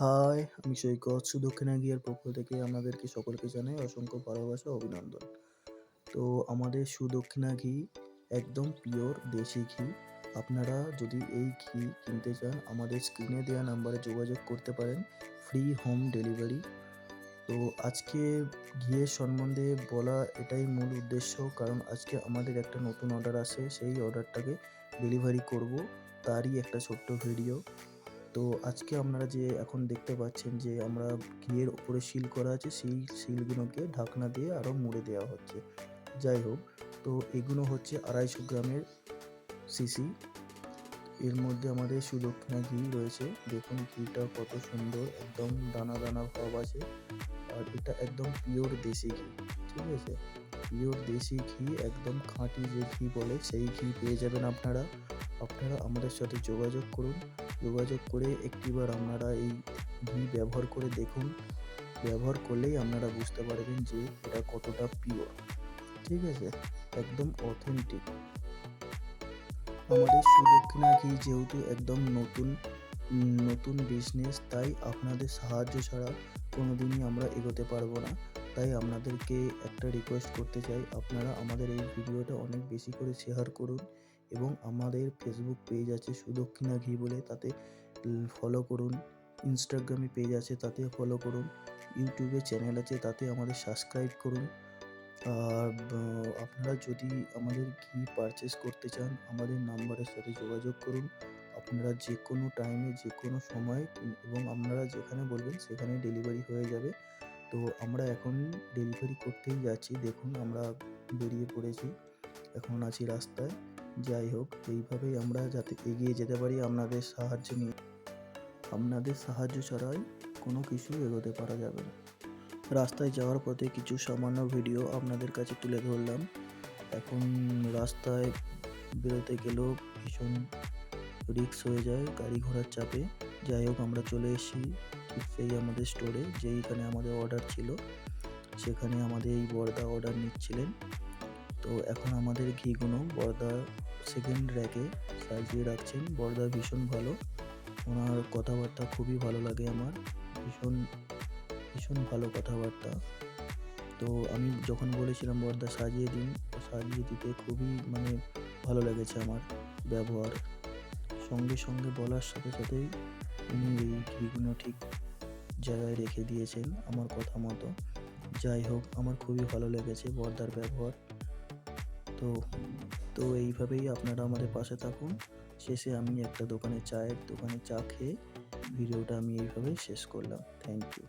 High, আমি সৈকত Sudakshina gear পক্ষ থেকে আপনাদেরকে সকলকে জানাই অসংখ্য ভালোবাসা, অভিনন্দন। তো আমাদের সুদক্ষিণা ঘি একদম পিওর দেশি ঘি। আপনারা যদি এই ঘি কিনতে চান, আমাদের স্ক্রিনে দেওয়া নাম্বারে যোগাযোগ করতে পারেন। ফ্রি হোম ডেলিভারি তো আজকে ঘিয়ের সম্বন্ধে বলা এটাই মূল উদ্দেশ্য, কারণ আজকে আমাদের একটা নতুন অর্ডার আসে, সেই অর্ডারটাকে ডেলিভারি করব। তারই একটা ছোট্ট ভিডিও তো আজকে আপনারা যে এখন দেখতে পাচ্ছেন যে আমরা ঘিয়ের ওপরে সিল করা আছে, সেই সিলগুলোকে ঢাকনা দিয়ে আরও মুড়ে দেওয়া হচ্ছে। যাই হোক, তো এগুলো হচ্ছে আড়াইশো গ্রামের সিসি। এর মধ্যে আমাদের সুদক্ষিণা ঘি রয়েছে। দেখুন ঘিটা কত সুন্দর, একদম দানা দানা ভাব আছে। আর এটা একদম পিওর দেশি ঘি, ঠিক আছে? পিওর দেশি ঘি, একদম খাঁটি যে ঘি বলে, সেই ঘি পেয়ে যাবেন আপনারা। আপনারা আমাদের সাথে যোগাযোগ করুন। যোগাযোগ করে একটিবার আপনারা এই ঘি ব্যবহার করে দেখুন। ব্যবহার করলেই আপনারা বুঝতে পারবেন যে এটা কতটা পিওর ঠিক আছে? একদম অথেন্টিক আমাদের সুদক্ষিণা ঘি যেহেতু একদম নতুন নতুন বিজনেস তাই আপনাদের সাহায্য ছাড়া কোনোদিনই আমরা এগোতে পারব না। তাই আপনাদেরকে একটা রিকোয়েস্ট করতে চাই। আপনারা আমাদের এই ভিডিওটা অনেক বেশি করে শেয়ার করুন। এবং আমাদের ফেসবুক পেজ আছে সুদক্ষিণা ঘি বলে, তাতে ফলো করুন। ইনস্টাগ্রামে পেজ আছে, তাতে ফলো করুন। ইউটিউবে চ্যানেল আছে, তাতে আমাদের সাবস্ক্রাইব করুন। আর আপনারা যদি আমাদের ঘি পারচেস করতে চান, আমাদের নাম্বারের সাথে যোগাযোগ করুন। আপনারা যে কোনো টাইমে যে কোনো সময়, এবং আপনারা যেখানে বলবেন, সেখানে ডেলিভারি হয়ে যাবে। তো আমরা এখন ডেলিভারি করতেই যাচ্ছি। দেখুন, আমরা বেরিয়ে পড়েছি। এখন আছি রাস্তায়। যাই হোক, এইভাবেই আমরা যাতে এগিয়ে যেতে পারি আপনাদের সাহায্য নিয়ে। আপনাদের সাহায্য ছাড়াই কোনো কিছু এগোতে পারা যাবে না। রাস্তায় যাওয়ার পথে কিছু সামান্য ভিডিও আপনাদের কাছে তুলে ধরলাম। এখন রাস্তায় বেরোতে গেলেও ভীষণ রিক্স হয়ে যায় গাড়ি ঘোড়ার চাপে। যাই হোক, আমরা চলে এসেছি সেই আমাদের স্টোরে যেইখানে আমাদের অর্ডার ছিল। সেখানে আমাদের এই বর্দা অর্ডার নিচ্ছিলেন। তো এখন আমাদের ঘিগুলো বর্দা সেকেন্ড র্যাকে সাজিয়ে রাখছেন। বর্দা ভীষণ ভালো। ওনার কথাবার্তা খুবই ভালো লাগে আমার। ভীষণ ভীষণ ভালো কথাবার্তা। তো আমি যখন বলেছিলাম বর্দা সাজিয়ে দিন সাজিয়ে দিতে খুবই মানে ভালো লেগেছে আমার ব্যবহার। সঙ্গে সঙ্গে বলার সাথে সাথেই উনি এই ঘিগুলো ঠিক জায়গায় রেখে দিয়েছেন আমার কথা মতো। যাই হোক, আমার খুবই ভালো লেগেছে বর্দার ব্যবহার। তো তো এইভাবেই আপনারা আমাদের পাশে থাকুন। শেষে আমি একটা দোকানে চায়ের দোকানে চা খেয়ে ভিডিওটা আমি এইভাবেই শেষ করলাম। Thank you